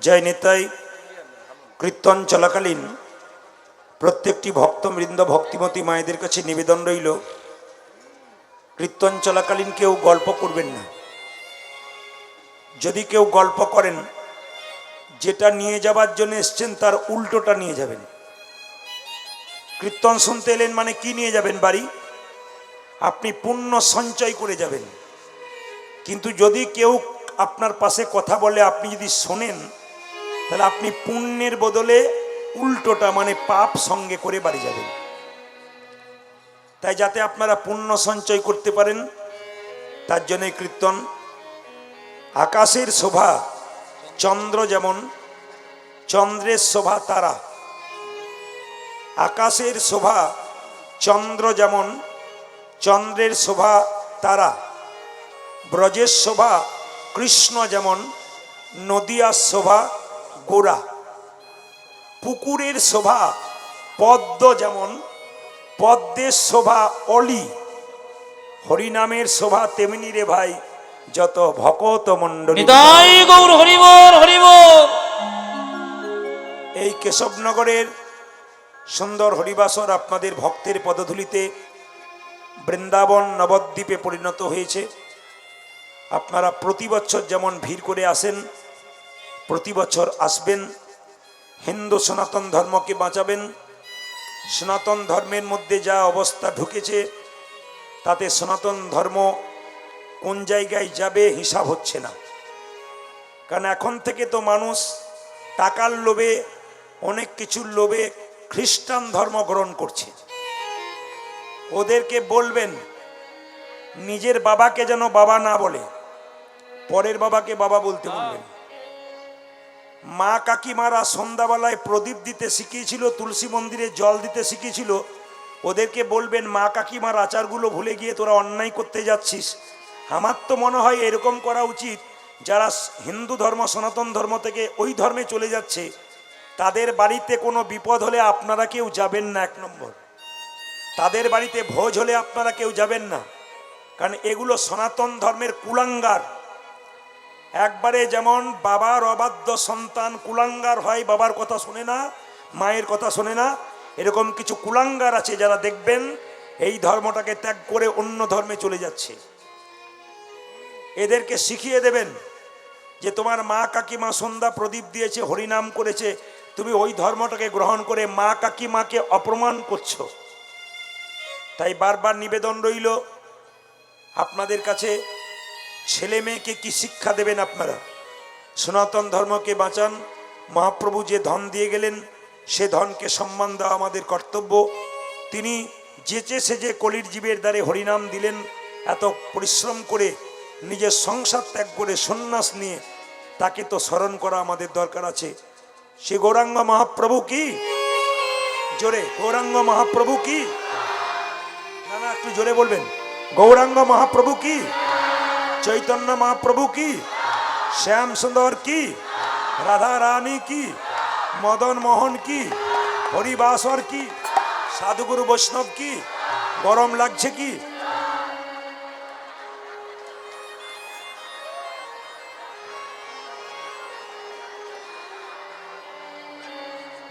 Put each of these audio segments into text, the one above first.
জয় নেতাই। কীর্তন চলাকালীন প্রত্যেকটি ভক্তবৃন্দ ভক্তিমতী মায়েদের কাছে নিবেদন রইল। কীর্তন চলাকালীন কেউ গল্প করবেন না। যদি কেউ গল্প করেন, যেটা নিয়ে যাবার জন্য এসছেন তার উল্টোটা নিয়ে যাবেন। কীর্তন শুনতে এলেন মানে কি নিয়ে যাবেন বাড়ি? আপনি পুণ্য সঞ্চয় করে যাবেন। কিন্তু যদি কেউ আপনার পাশে কথা বলে, আপনি যদি শোনেন তাহলে আপনি পুণ্যের বদলে উল্টোটা মানে পাপ সঙ্গে করে বাড়ি যাবেন। তাই যাতে আপনারা পুণ্য সঞ্চয় করতে পারেন, তার জন্য এই কীর্তন। আকাশের শোভা চন্দ্র যেমন, চন্দ্রের শোভা তারা। আকাশের শোভা চন্দ্র যেমন, চন্দ্রের শোভা তারা। ব্রজের শোভা কৃষ্ণ যেমন, নদিয়ার শোভা গোড়া পুকুরের শোভা পদ্ম যেমন পদ্মের শোভা অলি। হরিনামের শোভা তেমনি রে ভাই যত ভকত গৌর হরিবর হরিবর এই কেশবনগরের সুন্দর হরিবাসর আপনাদের ভক্তের পদধূলিতে বৃন্দাবন নবদ্বীপে পরিণত হয়েছে। আপনারা প্রতি বছর যেমন ভিড় করে আসেন প্রতি বছর আসবেন। হিন্দু সনাতন ধর্মকে বাঁচাবেন। সনাতন ধর্মের মধ্যে যা অবস্থা ঢুকেছে, তাতে সনাতন ধর্ম কোন জায়গায় যাবে হিসাব হচ্ছে না। কারণ এখন থেকে তো মানুষ টাকার লোভে, অনেক কিছুর লোভে খ্রিস্টান ধর্ম গ্রহণ করছে। ওদেরকে বলবেন, নিজের বাবাকে যেন বাবা না বলে, পরের বাবাকে বাবা বলতে বলবেন। মা কাকিমারা সন্ধ্যাবেলায় প্রদীপ দিতে শিখিয়েছিল, তুলসী মন্দিরে জল দিতে শিখিয়েছিল। ওদেরকে বলবেন, মা কাকিমার আচারগুলো ভুলে গিয়ে তোরা অন্যায় করতে যাচ্ছিস। আমার তো মনে হয় এরকম করা উচিত, যারা হিন্দু ধর্ম, সনাতন ধর্ম থেকে ওই ধর্মে চলে যাচ্ছে, তাদের বাড়িতে কোনো বিপদ হলে আপনারা কেউ যাবেন না এক নম্বর। তাদের বাড়িতে ভোজ হলে আপনারা কেউ যাবেন না। কারণ এগুলো সনাতন ধর্মের কুলাঙ্গার। একবারে যেমন বাবার অবাধ্য সন্তান কুলাঙ্গার হয়, বাবার কথা শোনে না, মায়ের কথা শোনে না, এরকম কিছু কুলাঙ্গার আছে যারা দেখবেন, এই ধর্মটাকে ত্যাগ করে অন্য ধর্মে চলে যাচ্ছে। এদেরকে শিখিয়ে দেবেন যে তোমার মা কাকিমা সন্ধ্যা প্রদীপ দিয়েছে, হরিনাম করেছে, তুমি ওই ধর্মটাকে গ্রহণ করে মা কাকিমাকে অপমান করছ। তাই বারবার নিবেদন রইল, আপনাদের কাছে ছেলে মেয়েকে কি শিক্ষা দেবেন আপনারা? সনাতন ধর্মকে বাঁচান, মহাপ্রভু যে ধন দিয়ে গেলেন, সে ধনকে সম্মান দেওয়া আমাদের কর্তব্য। তিনি যেচে সেজে কলির জীবের দ্বারে হরিনাম দিলেন, এত পরিশ্রম করে, নিজের সংসার ত্যাগ করে সন্ন্যাস নিয়ে তাকে তো স্মরণ করা আমাদের দরকার আছে। সে গৌরাঙ্গ মহাপ্রভু কি? জোরে, গৌরাঙ্গ মহাপ্রভু কি? না না, একটু জোরে বলবেন। গৌরাঙ্গ মহাপ্রভু কি? চৈতন্য মহাপ্রভু কি? শ্যাম সুন্দর কি? রাধা রানী কি? মদন মোহন কি? হরিবাসর কি? সাধুগুরু বৈষ্ণব কি? গরম লাগছে কি?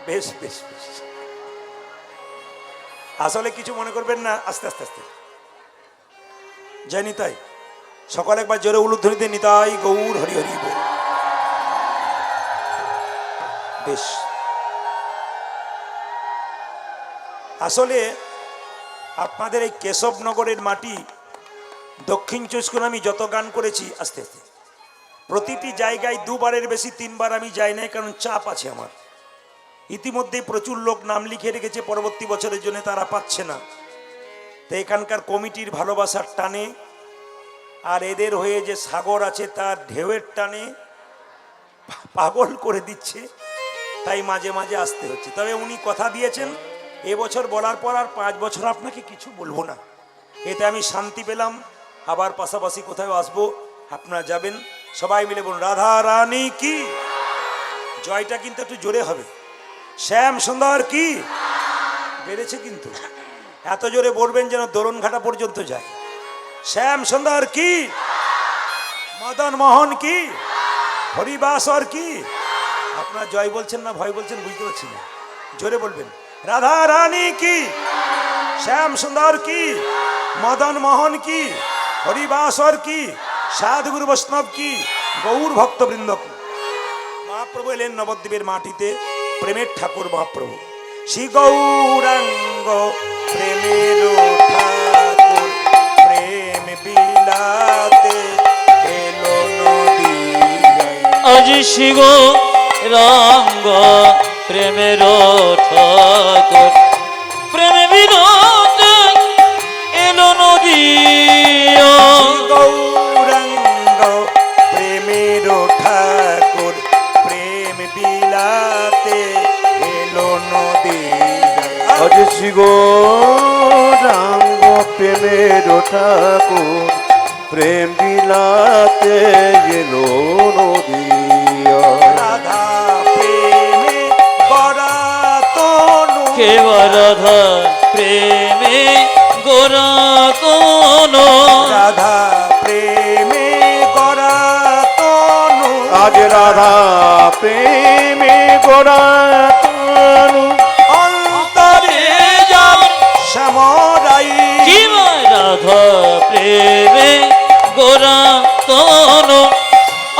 বেশ বেশ বেশ। আসলে কিছু মনে করবেন না, আস্তে আস্তে আস্তে। জানি নিতাই সকালে একবার জোরে উলুধ্বনিতে নিতাই গৌর হরি হরি বেশ। আসলে আপনাদের এই কেশবনগরের মাটি দক্ষিণ চব্বিশ আমি যত গান করেছি, আস্তে আস্তে। প্রতিটি জায়গায় দুবারের বেশি, তিনবার আমি যাই নাই, কারণ চাপ আছে আমার। ইতিমধ্যেই প্রচুর লোক নাম লিখে রেখেছে, পরবর্তী বছরের জন্য তারা পাচ্ছে না। তো এখানকার কমিটির ভালোবাসার টানে আর এদের হয়ে যে সাগর আছে, তার ঢেউয়ের টানে পাগল করে দিচ্ছে। তাই মাঝে মাঝে আসতে হচ্ছে। তবে উনি কথা দিয়েছেন, এবছর বলার পর আর পাঁচ বছর আপনাকে কিছু বলব না। এতে আমি শান্তি পেলাম। আবার পাশাপাশি কোথাও আসব, আপনারা যাবেন। সবাই মিলে বলুন, রাধা রানী কি? জয়টা কিন্তু একটু জোরে হবে। শ্যাম সুন্দর কি? বেড়েছে কিন্তু। এত জোরে বলবেন যেন দোলনঘাটা পর্যন্ত যায়। শ্যাম সুন্দর কি? মদন মোহন কি? হরিবাসর কি? আপনারা জয় বলছেন না ভয় বলছেন বুঝতে পারছি না। জোরে বলবেন। রাধা রানী কি? শ্যাম সুন্দর কি? মদন মোহন কি? হরিবাসর কি? সাধুগুরু বৈষ্ণব কি? গৌর ভক্তবৃন্দ কি? মহাপ্রভু এলেন নবদ্বীপের মাটিতে, প্রেমের ঠাকুর মহাপ্রভু। শ্রী গৌরাঙ্গ প্রেমের ঠাকুর। বিলাতে এলো নদী আজ শিব রঙ্গ প্রেমের ঠাকুর প্রেম বিনোদ এলো নদী গৌরাঙ্গ প্রেমের ঠাকুর প্রেম বিলাতে এলো নদী আজ শিব ঠাকুর প্রেম বিলাতে এলো নদিয়া রাধা প্রেমে গড়া তনু কেব রাধা প্রেমে গোরা কোন রাধা প্রেমে গড়া তনু আজ রাধা প্রেমে গোড়া তনু প্রেমে গোরা তন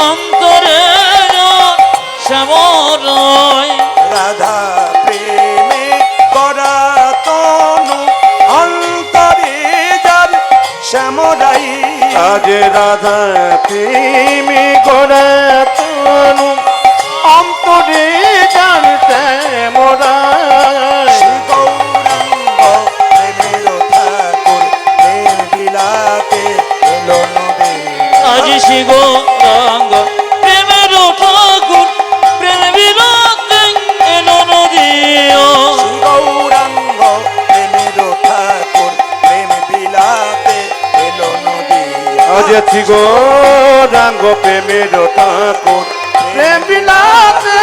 অন্তরে শ্যামরায়। রাধা প্রেমে গোরা তনু অন্তরে যার শ্যামরাই আজ রাধা প্রেমে গোড়া তনু অন্তরে জানতে আজ শিব রঙ্গ প্রেমের ঠাকুর প্রেম বিরাট এলো নদী গৌরাঙ্গ প্রেমের ঠাকুর প্রেম বিলাতে এলো নদী আজ গো রাঙ্গ প্রেমের ঠাকুর প্রেম বিলাতে